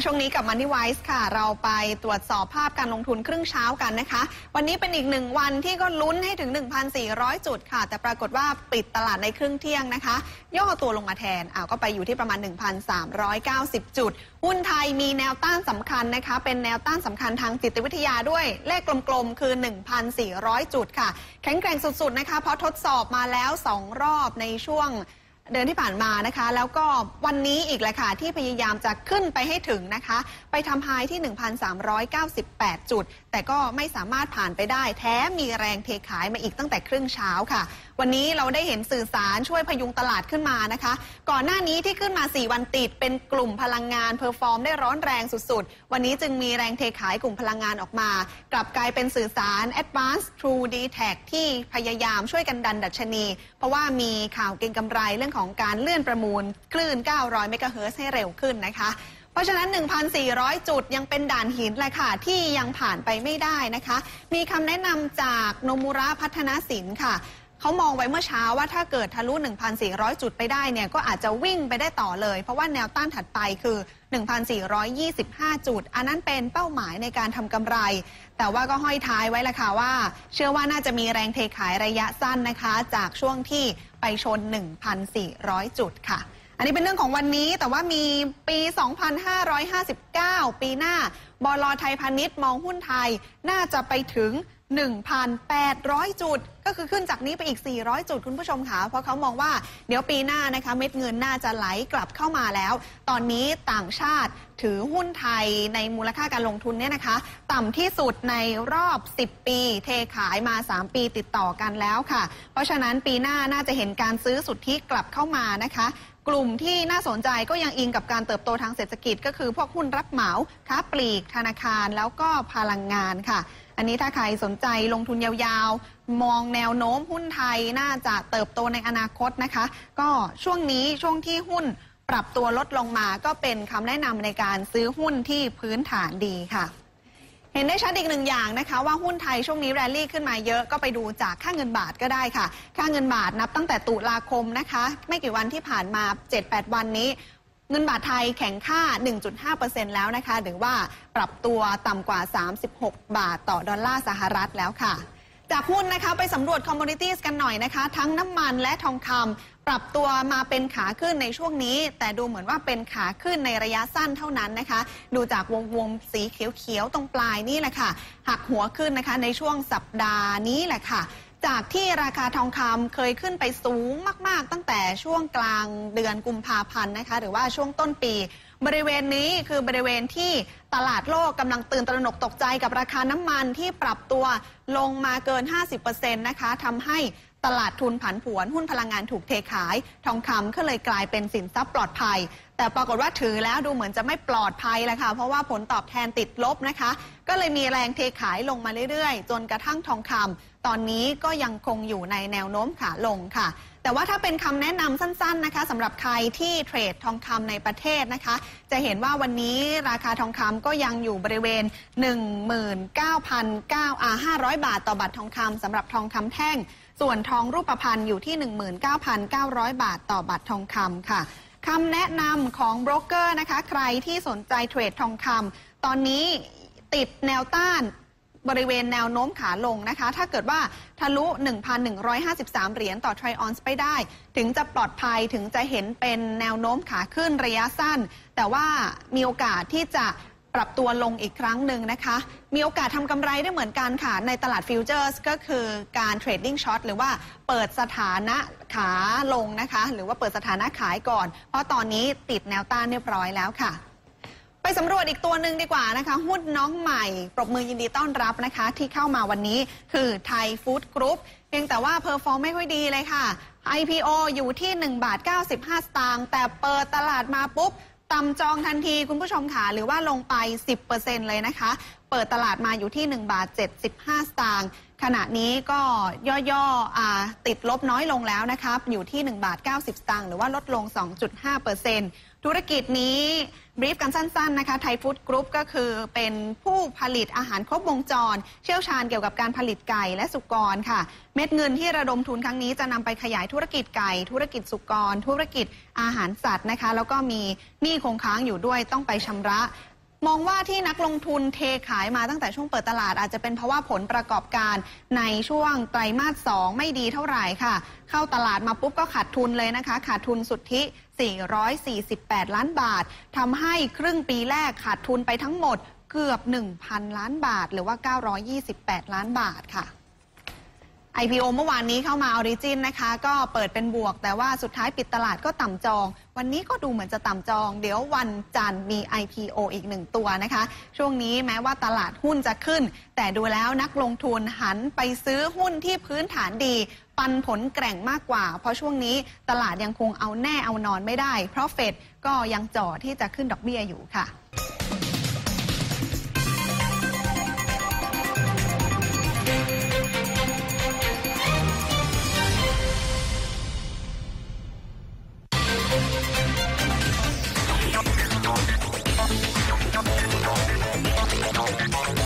มาช่วงนี้กับ Money Wise ค่ะ เราไปตรวจสอบภาพการลงทุนครึ่งเช้ากันนะคะ วันนี้เป็นอีกหนึ่งวันที่ก็ลุ้นให้ถึง 1,400 จุดค่ะ แต่ปรากฏว่าปิดตลาดในครึ่งเที่ยงนะคะ ย่อตัวลงมาแทนอ้าวก็ไปอยู่ที่ประมาณ 1,390 จุด หุ้นไทยมีแนวต้านสำคัญนะคะ เป็นแนวต้านสำคัญทางจิตวิทยาด้วย เลขกลมๆ คือ 1,400 จุดค่ะ แข็งแกร่งสุดๆนะคะ เพราะทดสอบมาแล้ว 2 รอบในช่วง เดือนที่ผ่านมานะคะ แล้วก็วันนี้อีกแหละค่ะที่พยายามจะขึ้นไปให้ถึงนะคะ ไปทำไฮที่ 1,398 จุด แต่ก็ไม่สามารถผ่านไปได้ แท้มีแรงเทขายมาอีกตั้งแต่ครึ่งเช้าค่ะ วันนี้เราได้เห็นสื่อสารช่วยพยุงตลาดขึ้นมานะคะ ก่อนหน้านี้ที่ขึ้นมา 4 วันติดเป็นกลุ่มพลังงานเพอร์ฟอร์มได้ร้อนแรงสุดๆ วันนี้จึงมีแรงเทขายกลุ่มพลังงานออกมา กลับกลายเป็นสื่อสาร Advanced True d t a c ที่พยายามช่วยกันดันดัชนี เพราะว่ามีข่าวเก็งกำไรเรื่องของของการเลื่อนประมูลคลื่น 900 เมกะเฮิรตซ์ให้เร็วขึ้นนะคะ เพราะฉะนั้น 1,400 จุดยังเป็นด่านหินแหละค่ะ ที่ยังผ่านไปไม่ได้นะคะ มีคำแนะนำจากโนมูระพัฒนสินค่ะ เขามองไว้เมื่อเช้าว่าถ้าเกิดทะลุ 1,400 จุดไปได้เนี่ยก็อาจจะวิ่งไปได้ต่อเลย เพราะว่าแนวต้านถัดไปคือ 1,425 จุด อันนั้นเป็นเป้าหมายในการทำกำไร แต่ว่าก็ห้อยท้ายไว้ละค่ะว่า เชื่อว่าน่าจะมีแรงเทขายระยะสั้นนะคะ จากช่วงที่ไปชน 1,400 จุดค่ะ อันนี้เป็นเรื่องของวันนี้แต่ว่ามีปี 2559 ปีหน้าบลไทยพาณิชย์มองหุ้นไทยน่าจะไปถึง 1,800 จุด ก็คือขึ้นจากนี้ไปอีก 400 จุดคุณผู้ชมค่ะเพราะเขามองว่าเดี๋ยวปีหน้านะคะเม็ดเงินน่าจะไหลกลับเข้ามาแล้ว ตอนนี้ต่างชาติถือหุ้นไทยในมูลค่าการลงทุนเนี่ยนะคะ ต่ำที่สุดในรอบ 10 ปี เทขายมา 3 ปีติดต่อกันแล้วค่ะ เพราะฉะนั้นปีหน้าน่าจะเห็นการซื้อสุทธิกลับเข้ามานะคะ กลุ่มที่น่าสนใจก็ยังอิงกับการเติบโตทางเศรษฐกิจ ก็คือพวกหุ้นรับเหมา ค้าปลีก ธนาคาร แล้วก็พลังงานค่ะ อันนี้ถ้าใครสนใจลงทุนยาวๆ มองแนวโน้มหุ้นไทยน่าจะเติบโตในอนาคตนะคะ ก็ช่วงนี้ช่วงที่หุ้นปรับตัวลดลงมาก็เป็นคำแนะนำในการซื้อหุ้นที่พื้นฐานดีค่ะ เห็นได้ชัดอีกหนึ่งอย่างนะคะ ว่าหุ้นไทยช่วงนี้แรลลี่ขึ้นมาเยอะก็ไปดูจากค่าเงินบาทก็ได้ค่ะ ค่าเงินบาทนับตั้งแต่ตุลาคมนะคะ ไม่กี่วันที่ผ่านมา 7-8 วันนี้ เงินบาทไทยแข็งค่า 1.5%แล้วนะคะ หรือว่าปรับตัวต่ำกว่า 36 บาทต่อดอลลาร์สหรัฐแล้วค่ะ จากหุ้นนะคะไปสำรวจคอมมูนิตี้กันหน่อยนะคะ ทั้งน้ำมันและทองคำปรับตัวมาเป็นขาขึ้นในช่วงนี้ แต่ดูเหมือนว่าเป็นขาขึ้นในระยะสั้นเท่านั้นนะคะ ดูจากวงวงสีเขียวๆตรงปลายนี่แหละค่ะหักหัวขึ้นนะคะในช่วงสัปดาห์นี้แหละค่ะ จากที่ราคาทองคำเคยขึ้นไปสูงมาก ๆ ตั้งแต่ช่วงกลางเดือนกุมภาพันธ์นะคะ หรือว่าช่วงต้นปี บริเวณนี้คือบริเวณที่ตลาดโลกกำลังตื่นตระหนกตกใจกับราคาน้ำมันที่ปรับตัวลงมาเกิน 50%นะคะทำให้ ตลาดทุนผันผวนหุ้นพลังงานถูกเทขาย ทองคำก็เลยกลายเป็นสินทรัพย์ปลอดภัย แต่ปรากฏว่าถือแล้วดูเหมือนจะไม่ปลอดภัยแล้วค่ะ เพราะว่าผลตอบแทนติดลบนะคะ ก็เลยมีแรงเทขายลงมาเรื่อยๆ จนกระทั่งทองคำตอนนี้ก็ยังคงอยู่ในแนวโน้มขาลงค่ะ แต่ว่าถ้าเป็นคำแนะนำสั้นๆนะคะสำหรับใครที่เทรดทองคำในประเทศนะคะ จะเห็นว่าวันนี้ราคาทองคำก็ยังอยู่บริเวณ 19,900อ่า500บาทต่อบาททองคำสำหรับทองคำแท่ง ส่วนทองรูปพรรณอยู่ที่ 19,900 บาทต่อบาททองคำค่ะคำแนะนำของโบรกเกอร์นะคะ ใครที่สนใจเทรดทองคำตอนนี้ติดแนวต้าน บริเวณแนวโน้มขาลงนะคะ ถ้าเกิดว่าทะลุ 1,153 เหรียญต่อทริออนซ์ไปได้ ถึงจะปลอดภัยถึงจะเห็นเป็นแนวโน้มขาขึ้นระยะสั้น แต่ว่ามีโอกาสที่จะปรับตัวลงอีกครั้งหนึ่งนะคะ มีโอกาสทำกำไรได้เหมือนกันค่ะ ในตลาดฟิวเจอร์สก็คือการเทรดดิ้งช็อตหรือว่าเปิดสถานะขาลงนะคะ หรือว่าเปิดสถานะขายก่อน เพราะตอนนี้ติดแนวต้านเรียบร้อยแล้วค่ะ ไปสำรวจอีกตัวหนึ่งดีกว่านะคะ หุ้นน้องใหม่ ปรบมือยินดีต้อนรับนะคะ ที่เข้ามาวันนี้คือไทยฟู้ดกรุ๊ปเพียงแต่ว่าเพอร์ฟอร์มไม่ค่อยดีเลยค่ะ IPO อยู่ที่1บาท95 สตางค์แต่เปิดตลาดมาปุ๊บต่ำจองทันทีคุณผู้ชมค่ะหรือว่าลงไป 10%เลยนะคะ เปิดตลาดมาอยู่ที่ 1 บาท 75 สตางค์ขณะนี้ก็ย่อๆอาติดลบน้อยลงแล้วนะครับ อยู่ที่ 1 บาท 90 สตางค์หรือว่าลดลง 2.5เปอร์เซ็นต์ธุรกิจนี้บรีฟกันสั้นๆนะคะไทยฟู้ดกรุ๊ปก็คือเป็นผู้ผลิตอาหารครบวงจร เชี่ยวชาญเกี่ยวกับการผลิตไก่และสุกรค่ะ เม็ดเงินที่ระดมทุนครั้งนี้จะนำไปขยายธุรกิจไก่ ธุรกิจสุกร ธุรกิจอาหารสัตว์นะคะ แล้วก็มีหนี้คงค้างอยู่ด้วยต้องไปชำระ มองว่าที่นักลงทุนเทขายมาตั้งแต่ช่วงเปิดตลาดอาจจะเป็นเพราะว่าผลประกอบการในช่วงไตรมาสสองไม่ดีเท่าไหร่ค่ะ เข้าตลาดมาปุ๊บก็ขาดทุนเลยนะคะ ขาดทุนสุทธิ 448 ล้านบาททำให้ครึ่งปีแรกขาดทุนไปทั้งหมดเกือบ 1,000 ล้านบาท หรือว่า 928 ล้านบาทค่ะ IPO เมื่อวานนี้เข้ามาออริจินนะคะ ก็เปิดเป็นบวก แต่ว่าสุดท้ายปิดตลาดก็ต่ำจอง วันนี้ก็ดูเหมือนจะต่ำจอง เดี๋ยววันจันทร์มี IPO อีกหนึ่งตัวนะคะ ช่วงนี้แม้ว่าตลาดหุ้นจะขึ้น แต่ดูแล้วนักลงทุนหันไปซื้อหุ้นที่พื้นฐานดี ปันผลแกร่งมากกว่า เพราะช่วงนี้ตลาดยังคงเอาแน่เอานอนไม่ได้ เพราะเฟดก็ยังจ่อที่จะขึ้นดอกเบี้ยอยู่ค่ะ